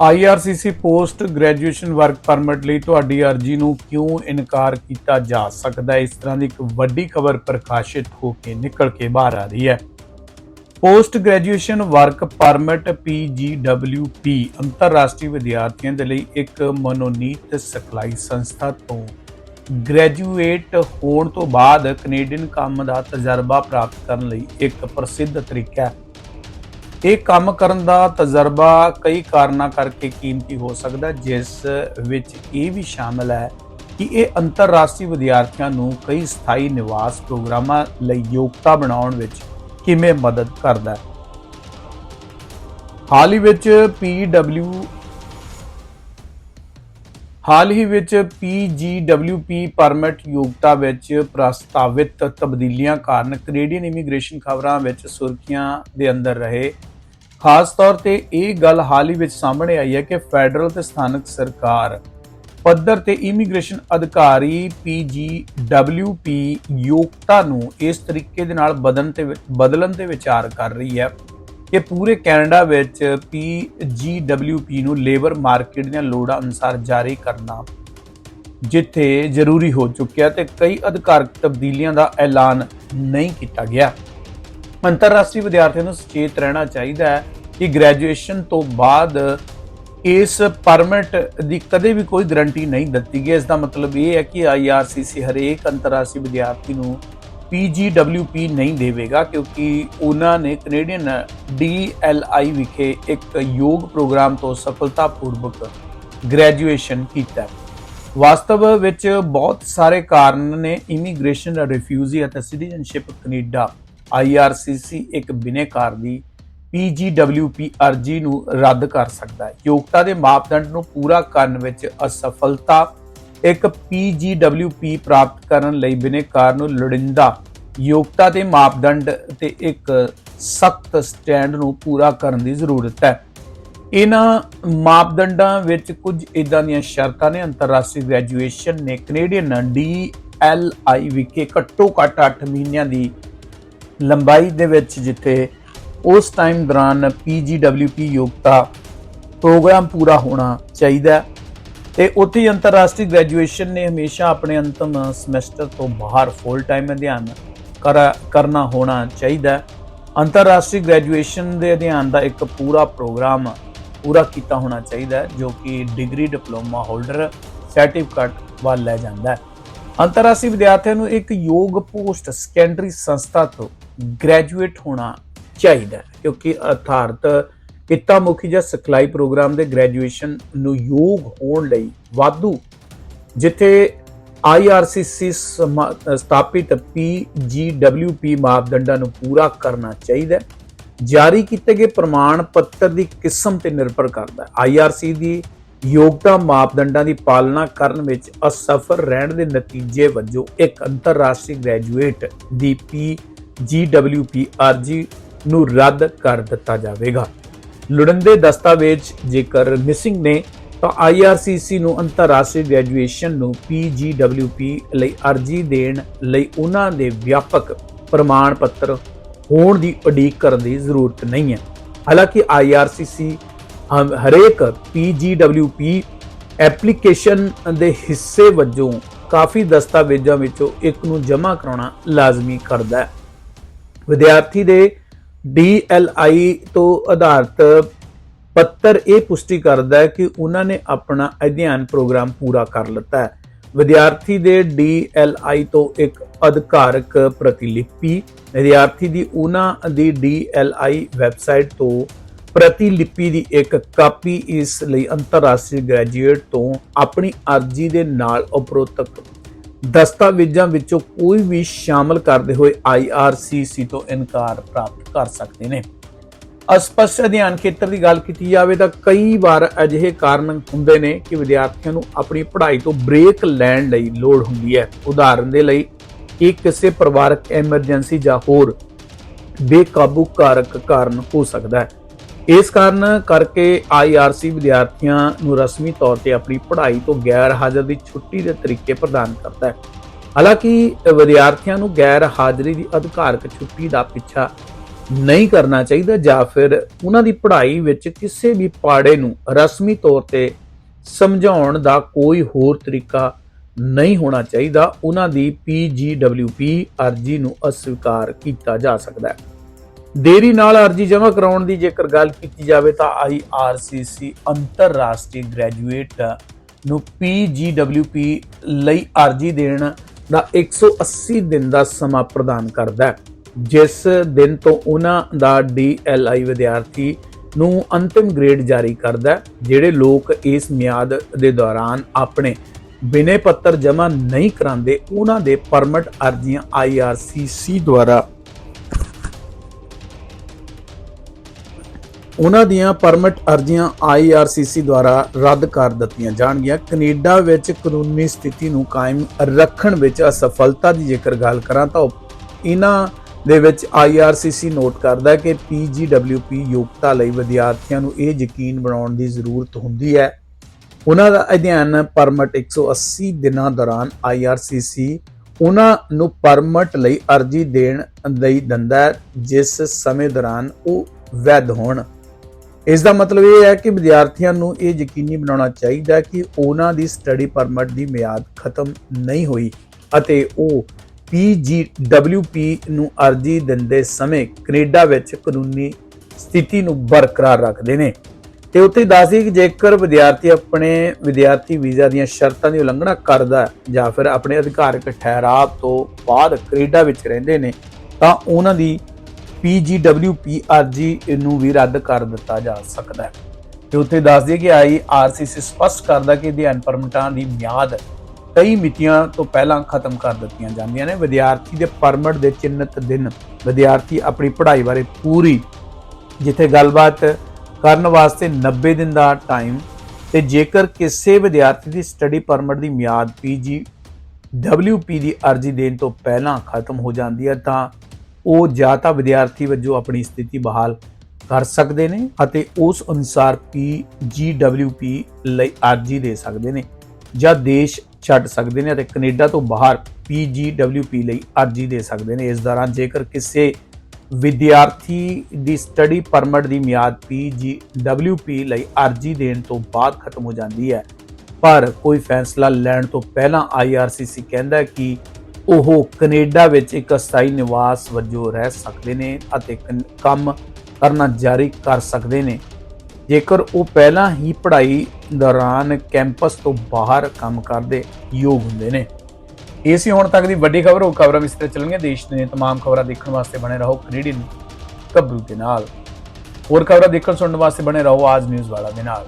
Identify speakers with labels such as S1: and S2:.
S1: IRCC post graduation work permit ਲਈ ਤੁਹਾਡੀ ਅਰਜ਼ੀ ਨੂੰ ਕਿਉਂ ਇਨਕਾਰ ਕੀਤਾ ਜਾ ਸਕਦਾ ਹੈ? ਇਸ ਤਰ੍ਹਾਂ ਦੀ ਇੱਕ ਵੱਡੀ ਖਬਰ ਪ੍ਰਕਾਸ਼ਿਤ ਹੋ ਕੇ ਨਿਕਲ ਕੇ ਬਾਹਰ ਆ ਰਹੀ ਹੈ। Post graduation work permit PGWP ਅੰਤਰਰਾਸ਼ਟਰੀ ਵਿਦਿਆਰਥੀਆਂ ਦੇ ਲਈ ਇੱਕ ਮਨੋਨੀਤ ਸਿਖਲਾਈ ਸੰਸਥਾ ਤੋਂ ਗ੍ਰੈਜੂਏਟ ਹੋਣ ਤੋਂ ਬਾਅਦ ਕੈਨੇਡੀਅਨ ਕੰਮ ਦਾ ਤਜਰਬਾ ਪ੍ਰਾਪਤ ਕਰਨ ਲਈ ਇੱਕ ਪ੍ਰਸਿੱਧ ਤਰੀਕਾ ਹੈ। ਇਹ ਕੰਮ ਕਰਨ ਦਾ ਤਜਰਬਾ ਕਈ ਕਾਰਨਾਂ ਕਰਕੇ ਕੀਮਤੀ ਹੋ ਸਕਦਾ ਜਿਸ ਵਿੱਚ ਇਹ ਵੀ ਸ਼ਾਮਲ ਹੈ ਕਿ ਇਹ ਅੰਤਰਰਾਸ਼ਟਰੀ ਵਿਦਿਆਰਥੀਆਂ ਨੂੰ ਕਈ ਸਥਾਈ ਨਿਵਾਸ ਪ੍ਰੋਗਰਾਮਾਂ ਲਈ ਯੋਗਤਾ ਬਣਾਉਣ ਵਿੱਚ ਕਿਵੇਂ ਮਦਦ ਕਰਦਾ ਹੈ। ਹਾਲ ਹੀ ਵਿੱਚ PW ਹਾਲ ਹੀ ਵਿੱਚ PGWP ਪਰਮਿਟ ਯੋਗਤਾ ਵਿੱਚ ਪ੍ਰਸਤਾਵਿਤ ਤਬਦੀਲੀਆਂ ਕਾਰਨ ਕੈਨੇਡੀਅਨ ਇਮੀਗ੍ਰੇਸ਼ਨ ਖਬਰਾਂ ਵਿੱਚ ਸੁਰਖੀਆਂ ਦੇ ਅੰਦਰ ਰਹੇ ਖਾਸ ਤੌਰ ਤੇ ਇਹ ਗੱਲ ਹਾਲ ਹੀ ਵਿੱਚ ਸਾਹਮਣੇ ਆਈ ਹੈ ਕਿ ਫੈਡਰਲ ਤੇ ਸਥਾਨਕ ਸਰਕਾਰ ਪੱਧਰ ਤੇ ਇਮੀਗ੍ਰੇਸ਼ਨ ਅਧਿਕਾਰੀ PGWP ਯੋਗਤਾ ਨੂੰ ਇਸ ਤਰੀਕੇ ਦੇ ਨਾਲ ਬਦਲਣ ਤੇ ਬਦਲਣ ਤੇ ਵਿਚਾਰ ਕਰ ਰਹੀ ਹੈ ਕਿ ਪੂਰੇ ਕੈਨੇਡਾ ਵਿੱਚ PGWP ਨੂੰ ਲੇਬਰ ਮਾਰਕੀਟ ਦੀਆਂ ਲੋੜਾਂ ਅਨੁਸਾਰ ਜਾਰੀ ਕਰਨਾ ਜਿੱਥੇ ਜ਼ਰੂਰੀ ਹੋ ਚੁੱਕਿਆ ਤੇ ਕਈ ਅਧਿਕਾਰਕ ਤਬਦੀਲੀਆਂ ਦਾ ਐਲਾਨ ਨਹੀਂ ਕੀਤਾ ਗਿਆ। ਅੰਤਰਰਾਸ਼ਟਰੀ ਵਿਦਿਆਰਥੀਆਂ ਨੂੰ ਸੁਚੇਤ ਰਹਿਣਾ ਚਾਹੀਦਾ ਹੈ ਕਿ ਗ੍ਰੈਜੂਏਸ਼ਨ ਤੋਂ ਬਾਅਦ ਇਸ ਪਰਮਿਟ ਦੀ ਕਦੇ ਵੀ ਕੋਈ ਗਰੰਟੀ ਨਹੀਂ ਦਿੱਤੀ ਗਈ। ਇਸ ਦਾ ਮਤਲਬ ਇਹ ਹੈ ਕਿ IRCC ਹਰੇਕ ਅੰਤਰਰਾਸ਼ਟਰੀ ਵਿਦਿਆਰਥੀ ਨੂੰ PGWP ਨਹੀਂ ਦੇਵੇਗਾ ਕਿਉਂਕਿ ਉਹਨਾਂ ਨੇ ਕੈਨੇਡੀਅਨ DLI ਵਿਖੇ ਇੱਕ ਯੋਗ ਪ੍ਰੋਗਰਾਮ ਤੋਂ ਸਫਲਤਾਪੂਰਵਕ ਗ੍ਰੈਜੂਏਸ਼ਨ ਕੀਤਾ ਵਾਸਤਵ ਵਿੱਚ ਬਹੁਤ ਸਾਰੇ ਕਾਰਨ ਨੇ ਇਮੀਗ੍ਰੇਸ਼ਨ ਰਿਫਿਊਜੀ ਅਤੇ ਸਿਟੀਜ਼ਨਸ਼ਿਪ ਕੈਨੇਡਾ। IRCC ਇੱਕ ਬਿਨੇਕਾਰ ਦੀ PGWP ਅਰਜ਼ੀ ਨੂੰ ਰੱਦ ਕਰ ਸਕਦਾ ਹੈ। ਯੋਗਤਾ ਦੇ ਮਾਪਦੰਡ ਨੂੰ ਪੂਰਾ ਕਰਨ ਵਿੱਚ ਅਸਫਲਤਾ ਇੱਕ PGWP ਪ੍ਰਾਪਤ ਕਰਨ ਲਈ ਬਿਨੇਕਾਰ ਨੂੰ ਲੋੜਿੰਦਾ ਯੋਗਤਾ ਦੇ ਮਾਪਦੰਡ ਤੇ ਇੱਕ ਸਖਤ ਸਟੈਂਡ ਨੂੰ ਪੂਰਾ ਕਰਨ ਦੀ ਜ਼ਰੂਰਤ ਹੈ। ਇਹਨਾਂ ਮਾਪਦੰਡਾਂ ਵਿੱਚ ਕੁਝ ਇਦਾਂ ਦੀਆਂ ਸ਼ਰਤਾਂ ਨੇ। ਅੰਤਰਰਾਸ਼ਟਰੀ ਗ੍ਰੈਜੂਏਸ਼ਨ ਨੇ ਕੈਨੇਡੀਅਨ ਡੀ ਐੱਲ ਆਈ ਵਿਖੇ ਘੱਟੋ ਘੱਟ 8 ਮਹੀਨਿਆਂ ਦੀ ਲੰਬਾਈ ਦੇ ਵਿੱਚ ਜਿੱਥੇ ਉਸ ਟਾਈਮ ਦੌਰਾਨ PGWP ਯੋਗਤਾ ਪ੍ਰੋਗਰਾਮ ਪੂਰਾ ਹੋਣਾ ਚਾਹੀਦਾ ਹੈ ਤੇ ਉੱਥੇ ਅੰਤਰਰਾਸ਼ਟਰੀ ਗ੍ਰੈਜੂਏਸ਼ਨ ਨੇ ਹਮੇਸ਼ਾ ਆਪਣੇ ਅੰਤਮ ਸਮੈਸਟਰ ਤੋਂ ਬਾਹਰ ਫੁੱਲ ਟਾਈਮ ਅਧਿਐਨ ਕਰ- ਕਰਨਾ ਹੋਣਾ ਚਾਹੀਦਾ ਅੰਤਰਰਾਸ਼ਟਰੀ ਗ੍ਰੈਜੂਏਸ਼ਨ ਦੇ ਅਧਿਐਨ ਦਾ ਇੱਕ ਪੂਰਾ ਪ੍ਰੋਗਰਾਮ ਪੂਰਾ ਕੀਤਾ ਹੋਣਾ ਚਾਹੀਦਾ ਜੋ ਕਿ ਡਿਗਰੀ ਡਿਪਲੋਮਾ ਹੋਲਡਰ ਸਰਟੀਫਿਕੇਟ ਵੱਲ ਲੈ ਜਾਂਦਾ ਹੈ। ਅੰਤਰਰਾਸ਼ਟਰੀ ਵਿਦਿਆਰਥੀਆਂ ਨੂੰ ਇੱਕ ਯੋਗ ਪੋਸਟ ਸੈਕੰਡਰੀ ਸੰਸਥਾ ਤੋਂ ਗ੍ਰੈਜੂਏਟ ਹੋਣਾ ਚਾਹੀਦਾ ਕਿਉਂਕਿ ਅਰਥਾਤ ਕਿੱਤਾ ਮੁਖੀ ਜਾਂ ਸਿਖਲਾਈ ਪ੍ਰੋਗਰਾਮ ਦੇ ਗ੍ਰੈਜੂਏਸ਼ਨ ਨੂੰ ਯੋਗ ਹੋਣ ਲਈ ਵਾਧੂ। ਜਿੱਥੇ IRCC ਸਮਾ- ਸਥਾਪਿਤ PGWP ਮਾਪਦੰਡਾਂ ਨੂੰ ਪੂਰਾ ਕਰਨਾ ਚਾਹੀਦਾ ਜਾਰੀ ਕੀਤੇ ਗਏ ਪ੍ਰਮਾਣ ਪੱਤਰ ਦੀ ਕਿਸਮ ਤੇ ਨਿਰਭਰ ਕਰਦਾ ਹੈ। IRC ਦੀ ਯੋਗਤਾ ਮਾਪਦੰਡਾਂ ਦੀ ਪਾਲਣਾ ਕਰਨ ਵਿੱਚ ਅਸਫਲ ਰਹਿਣ ਦੇ ਨਤੀਜੇ ਵਜੋਂ ਇੱਕ ਅੰਤਰਰਾਸ਼ਟਰੀ ਗ੍ਰੈਜੂਏਟ ਦੀ PGWP ਅਰਜ਼ੀ ਨੂੰ ਰੱਦ ਕਰ ਦਿੱਤਾ ਜਾਵੇਗਾ। ਲੋੜੀਂਦੇ ਦਸਤਾਵੇਜ਼ ਜੇਕਰ ਮਿਸਿੰਗ ਨੇ, ਤਾਂ IRCC ਨੂੰ ਅੰਤਰਰਾਸ਼ਟਰੀ ਗ੍ਰੈਜੂਏਸ਼ਨ ਨੂੰ PGWP ਲਈ ਅਰਜ਼ੀ ਦੇਣ ਲਈ ਉਹਨਾਂ ਦੇ ਵਿਆਪਕ ਪ੍ਰਮਾਣ ਪੱਤਰ ਹੋਣ ਦੀ ਉਡੀਕ ਕਰਨ ਦੀ ਜ਼ਰੂਰਤ ਨਹੀਂ ਹੈ। ਹਾਲਾਂਕਿ IRCC ਹਮ- ਹਰੇਕ PGWP ਐਪਲੀਕੇਸ਼ਨ ਦੇ ਹਿੱਸੇ ਵਜੋਂ ਕਾਫੀ ਦਸਤਾਵੇਜ਼ਾਂ ਵਿੱਚੋਂ ਇੱਕ ਨੂੰ ਜਮ੍ਹਾਂ ਕਰਾਉਣਾ ਲਾਜ਼ਮੀ ਕਰਦਾ ਹੈ। ਵਿਦਿਆਰਥੀ ਦੇ DLI ਤੋਂ ਆਧਾਰਿਤ ਪੱਤਰ ਇਹ ਪੁਸ਼ਟੀ ਕਰਦਾ ਹੈ ਕਿ ਉਹਨਾਂ ਨੇ ਆਪਣਾ ਅਧਿਐਨ ਪ੍ਰੋਗਰਾਮ ਪੂਰਾ ਕਰ ਲਿੱਤਾ ਹੈ। ਵਿਦਿਆਰਥੀ ਦੇ DLI ਤੋਂ ਇੱਕ ਅਧਿਕਾਰਕ ਪ੍ਰਤੀਲਿਪੀ, ਵਿਦਿਆਰਥੀ ਦੀ ਉਹਨਾਂ ਦੀ DLI ਵੈਬਸਾਈਟ ਤੋਂ ਪ੍ਰਤੀਲਿਪੀ ਦੀ ਇੱਕ ਕਾਪੀ ਇਸ ਲਈ ਅੰਤਰਰਾਸ਼ਟਰੀ ਗ੍ਰੈਜੂਏਟ ਤੋਂ ਆਪਣੀ ਅਰਜ਼ੀ ਦੇ ਨਾਲ ਉਪਰੋਕਤ ਦਸਤਾਵੇਜ਼ਾਂ ਵਿੱਚੋਂ ਕੋਈ ਵੀ ਸ਼ਾਮਲ ਕਰਦੇ ਹੋਏ IRCC ਤੋਂ ਇਨਕਾਰ ਪ੍ਰਾਪਤ ਕਰ ਸਕਦੇ ਨੇ। ਅਸਪਸ਼ਟ ਅਧਿਐਨ ਖੇਤਰ ਦੀ ਗੱਲ ਕੀਤੀ ਜਾਵੇ ਤਾਂ ਕਈ ਵਾਰ ਅਜਿਹੇ ਕਾਰਨ ਹੁੰਦੇ ਨੇ ਕਿ ਵਿਦਿਆਰਥੀਆਂ ਨੂੰ ਆਪਣੀ ਪੜ੍ਹਾਈ ਤੋਂ ਬ੍ਰੇਕ ਲੈਣ ਲਈ ਲੋੜ ਹੁੰਦੀ ਹੈ। ਉਦਾਹਰਨ ਦੇ ਲਈ ਇਹ ਕਿਸੇ ਪਰਿਵਾਰਕ ਐਮਰਜੈਂਸੀ ਜਾਂ ਹੋਰ ਬੇਕਾਬੂ ਕਾਰਕ ਕਾਰਨ ਹੋ ਸਕਦਾ ਹੈ? ਇਸ ਕਾਰਨ ਕਰਕੇ IRC ਵਿਦਿਆਰਥੀਆਂ ਨੂੰ ਰਸਮੀ ਤੌਰ ਤੇ ਆਪਣੀ ਪੜ੍ਹਾਈ ਤੋਂ ਗੈਰ ਹਾਜ਼ਰ ਦੀ ਛੁੱਟੀ ਦੇ ਤਰੀਕੇ ਪ੍ਰਦਾਨ ਕਰਦਾ ਹੈ। ਹਾਲਾਂਕਿ, ਵਿਦਿਆਰਥੀਆਂ ਨੂੰ ਗੈਰ ਹਾਜ਼ਰੀ ਦੀ ਅਧਿਕਾਰਕ ਛੁੱਟੀ ਦਾ ਪਿੱਛਾ ਨਹੀਂ ਕਰਨਾ ਚਾਹੀਦਾ ਜਾਂ ਫਿਰ ਉਹਨਾਂ ਦੀ ਪੜ੍ਹਾਈ ਵਿੱਚ ਕਿਸੇ ਵੀ ਪਾੜੇ ਨੂੰ ਰਸਮੀ ਤੌਰ ਤੇ ਸਮਝਾਉਣ ਦਾ ਕੋਈ ਹੋਰ ਤਰੀਕਾ ਨਹੀਂ ਹੋਣਾ ਚਾਹੀਦਾ। ਉਹਨਾਂ ਦੀ PGWP ਅਰਜ਼ੀ ਨੂੰ ਅਸਵੀਕਾਰ ਕੀਤਾ ਜਾ ਸਕਦਾ ਹੈ। ਦੇਰੀ ਨਾਲ ਅਰਜ਼ੀ ਜਮ੍ਹਾਂ ਕਰਾਉਣ ਦੀ ਜੇਕਰ ਗੱਲ ਕੀਤੀ ਜਾਵੇ ਤਾਂ IRCC ਅੰਤਰਰਾਸ਼ਟਰੀ ਗ੍ਰੈਜੂਏਟ ਨੂੰ PGWP ਲਈ ਅਰਜ਼ੀ ਦੇਣ ਦਾ 180 ਦਿਨ ਦਾ ਸਮਾਂ ਪ੍ਰਦਾਨ ਕਰਦਾ ਹੈ, ਜਿਸ ਦਿਨ ਤੋਂ ਉਹਨਾਂ ਦਾ DLI ਵਿਦਿਆਰਥੀ ਨੂੰ ਅੰਤਿਮ ਗ੍ਰੇਡ ਜਾਰੀ ਕਰਦਾ ਹੈ, ਜਿਹੜੇ ਲੋਕ ਇਸ ਮਿਆਦ ਦੇ ਦੌਰਾਨ ਆਪਣੇ ਬਿਨੇ ਪੱਤਰ ਜਮ੍ਹਾਂ ਨਹੀਂ ਕਰਾਉਂਦੇ, ਉਹਨਾਂ ਦੇ ਪਰਮਿਟ ਅਰਜ਼ੀਆਂ IRCC ਦੁਆਰਾ ਉਹਨਾਂ ਦੀਆਂ ਪਰਮਿਟ ਅਰਜ਼ੀਆਂ IRCC ਦੁਆਰਾ ਰੱਦ ਕਰ ਦਿੱਤੀਆਂ ਜਾਣਗੀਆਂ। ਕੈਨੇਡਾ ਵਿੱਚ ਕਾਨੂੰਨੀ ਸਥਿਤੀ ਨੂੰ ਕਾਇਮ ਰੱਖਣ ਵਿੱਚ ਅਸਫਲਤਾ ਦੀ ਜੇਕਰ ਗੱਲ ਕਰਾਂ ਤਾਂ ਇਹਨਾਂ ਦੇ ਵਿੱਚ IRCC ਨੋਟ ਕਰਦਾ ਹੈ ਕਿ PGWP ਯੋਗਤਾ ਲਈ ਵਿਦਿਆਰਥੀਆਂ ਨੂੰ ਇਹ ਯਕੀਨ ਬਣਾਉਣ ਦੀ ਜ਼ਰੂਰਤ ਹੁੰਦੀ ਹੈ। ਉਹਨਾਂ ਦਾ ਅਧਿਐਨ ਪਰਮਿਟ 180 ਦਿਨਾਂ ਦੌਰਾਨ IRCC ਉਹਨਾਂ ਨੂੰ ਪਰਮਿਟ ਲਈ ਅਰਜ਼ੀ ਦੇਣ ਲਈ ਦਿੰਦਾ ਜਿਸ ਸਮੇਂ ਦੌਰਾਨ ਉਹ ਵੈਧ ਹੋਣ। ਇਸ ਦਾ ਮਤਲਬ ਇਹ ਹੈ ਕਿ ਵਿਦਿਆਰਥੀਆਂ ਨੂੰ ਇਹ ਯਕੀਨੀ ਬਣਾਉਣਾ ਚਾਹੀਦਾ ਕਿ ਉਹਨਾਂ ਦੀ ਸਟੱਡੀ ਪਰਮਿਟ ਦੀ ਮਿਆਦ ਖਤਮ ਨਹੀਂ ਹੋਈ ਅਤੇ ਉਹ PGWP ਨੂੰ ਅਰਜ਼ੀ ਦਿੰਦੇ ਸਮੇਂ ਕੈਨੇਡਾ ਵਿੱਚ ਕਾਨੂੰਨੀ ਸਥਿਤੀ ਨੂੰ ਬਰਕਰਾਰ ਰੱਖਦੇ ਨੇ। ਤੇ ਉੱਥੇ ਦੱਸਦੀ ਕਿ ਜੇਕਰ ਵਿਦਿਆਰਥੀ ਆਪਣੇ ਵਿਦਿਆਰਥੀ ਵੀਜ਼ਾ ਦੀਆਂ ਸ਼ਰਤਾਂ ਦੀ ਉਲੰਘਣਾ ਕਰਦਾ ਜਾਂ ਫਿਰ ਆਪਣੇ ਅਧਿਕਾਰਕ ਠਹਿਰਾਵ ਤੋਂ ਬਾਅਦ ਕੈਨੇਡਾ ਵਿੱਚ ਰਹਿੰਦੇ ਨੇ ਤਾਂ ਉਹਨਾਂ ਦੀ PGWP ਅਰਜ਼ੀ ਨੂੰ ਵੀ ਰੱਦ ਕਰ ਦਿੱਤਾ ਜਾ ਸਕਦਾ ਹੈ। ਤੇ ਉੱਥੇ ਦੱਸਦੀ ਕਿ IRCC ਸਪਸ਼ਟ ਕਰਦਾ ਕਿ ਅਧਿਐਨ ਪਰਮਿਟਾਂ ਦੀ ਮਿਆਦ ਕਈ ਮਿਤੀਆਂ ਤੋਂ ਪਹਿਲਾਂ ਖਤਮ ਕਰ ਦਿੱਤੀਆਂ ਜਾਂਦੀਆਂ ਨੇ। ਵਿਦਿਆਰਥੀ ਦੇ ਪਰਮਿਟ ਦੇ ਚਿੰਨਤ ਦਿਨ ਵਿਦਿਆਰਥੀ ਆਪਣੀ ਪੜ੍ਹਾਈ ਬਾਰੇ ਪੂਰੀ ਜਿੱਥੇ ਗੱਲਬਾਤ ਕਰਨ ਵਾਸਤੇ 90 ਦਿਨ ਦਾ ਟਾਈਮ ਤੇ ਜੇਕਰ ਕਿਸੇ ਵਿਦਿਆਰਥੀ ਦੀ ਸਟੱਡੀ ਪਰਮਿਟ ਦੀ ਮਿਆਦ ਪੀਜੀ WP ਦੀ ਅਰਜ਼ੀ ਦੇਣ ਤੋਂ ਪਹਿਲਾਂ ਖਤਮ ਹੋ ਜਾਂਦੀ ਹੈ ਤਾਂ ਉਹ ਜਾਂ ਤਾਂ ਵਿਦਿਆਰਥੀ ਵਜੋਂ ਆਪਣੀ ਸਥਿਤੀ ਬਹਾਲ ਕਰ ਸਕਦੇ ਨੇ ਅਤੇ ਉਸ ਅਨੁਸਾਰ ਪੀ PGWP ਲਈ ਅਰਜ਼ੀ ਦੇ ਸਕਦੇ ਨੇ ਜਾਂ ਦੇਸ਼ ਛੱਡ ਸਕਦੇ ਨੇ ਅਤੇ ਕੈਨੇਡਾ ਤੋਂ ਬਾਹਰ PGWP ਲਈ ਅਰਜ਼ੀ ਦੇ ਸਕਦੇ ਨੇ। ਇਸ ਦੌਰਾਨ ਜੇਕਰ ਕਿਸੇ ਵਿਦਿਆਰਥੀ ਦੀ ਸਟੱਡੀ ਪਰਮਿਟ ਦੀ ਮਿਆਦ PGWP ਲਈ ਅਰਜ਼ੀ ਦੇਣ ਤੋਂ ਬਾਅਦ ਖਤਮ ਹੋ ਜਾਂਦੀ ਹੈ। ਪਰ ਕੋਈ ਫੈਸਲਾ ਲੈਣ ਤੋਂ ਪਹਿਲਾਂ IRCC ਕਹਿੰਦਾ ਕਿ ਉਹ ਕੈਨੇਡਾ ਵਿੱਚ ਇੱਕ ਅਸਥਾਈ ਨਿਵਾਸ ਵਜੋਂ ਰਹਿ ਸਕਦੇ ਨੇ ਅਤੇ ਕਨ- ਕੰਮ ਕਰਨਾ ਜਾਰੀ ਕਰ ਸਕਦੇ ਨੇ ਜੇਕਰ ਉਹ ਪਹਿਲਾਂ ਹੀ ਪੜ੍ਹਾਈ ਦੌਰਾਨ ਕੈਂਪਸ ਤੋਂ ਬਾਹਰ ਕੰਮ ਕਰਦੇ ਯੋਗ ਹੁੰਦੇ ਨੇ ਇਹ ਸੀ ਹੁਣ ਤੱਕ ਦੀ ਵੱਡੀ ਖਬਰ ਉਹ ਖਬਰਾਂ ਇਸ ਤਰ੍ਹਾਂ ਚੱਲਣਗੀਆਂ ਦੇਸ਼ ਦੀਆਂ तमाम ਖਬਰਾਂ ਦੇਖਣ ਵਾਸਤੇ ਬਣੇ ਰਹੋ ਕੈਨੇਡੀਅਨ ਕਬਰੂ ਦੇ ਨਾਲ ਹੋਰ ਖਬਰਾਂ ਦੇਖਣ ਸੁਣਨ ਵਾਸਤੇ ਬਣੇ ਰਹੋ ਆਜ ਨਿਊਜ਼ ਵਾਲਾ ਦੇ ਨਾਲ